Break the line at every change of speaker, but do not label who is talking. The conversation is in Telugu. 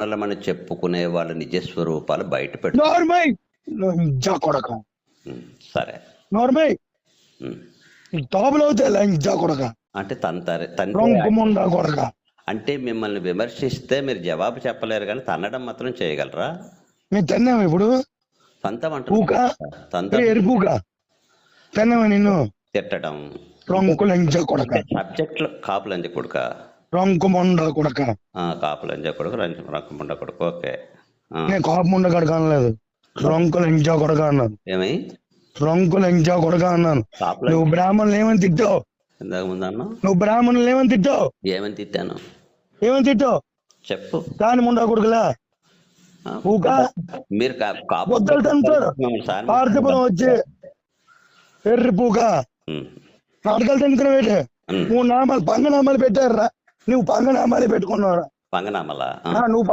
మనం చెప్పుకునే వాళ్ళ నిజ స్వరూపాలు బయట పెట్టు. సరే.
నోర్మై!
ఉమ్.
టాపులు అవుతాయి లంజా కొడక.
అంటే తన అంటే మిమ్మల్ని విమర్శిస్తే మీరు జవాబు చెప్పలేరు కానీ తన్నడం మాత్రం చేయగలరా?
మేము తిన్నాము ఇప్పుడు. తిన్నాము నిన్ను?
తిట్టడం. సబ్జెక్ట్ కాపులంజ కొడుక.
రొంకుముండా కొడక.
ఆ, కాపులంజ కొడుకు రంజ రక్కముండ కొడుకు ఓకే.
నేను కాపు ముండ కొడక అనలేదు రొంకు లంజా కొడక అన్నాను.
ఏమై?
రొంకు లంజా కొడక అన్నాను. నువ్వు బ్రాహ్మణులు ఏమని తిట్టావు?
ఇందాక ముందు అన్నా?
నువ్వు బ్రాహ్మణులు ఏమని తిట్టావు?
ఏమని తిట్టాను?
ఏమని తిట్టావు?
చెప్పు.
దాని ముండా కొడుకులా?
మీరు
పార్థపురం వచ్చి ఎర్రి పూక. నాటకాలు తింటున్నావు. మూడు నామాలు పంగనామాలు పెట్టారా? నువ్వు పంగనామాలే పెట్టుకున్నావురా.
పంగనామలా?
నువ్వు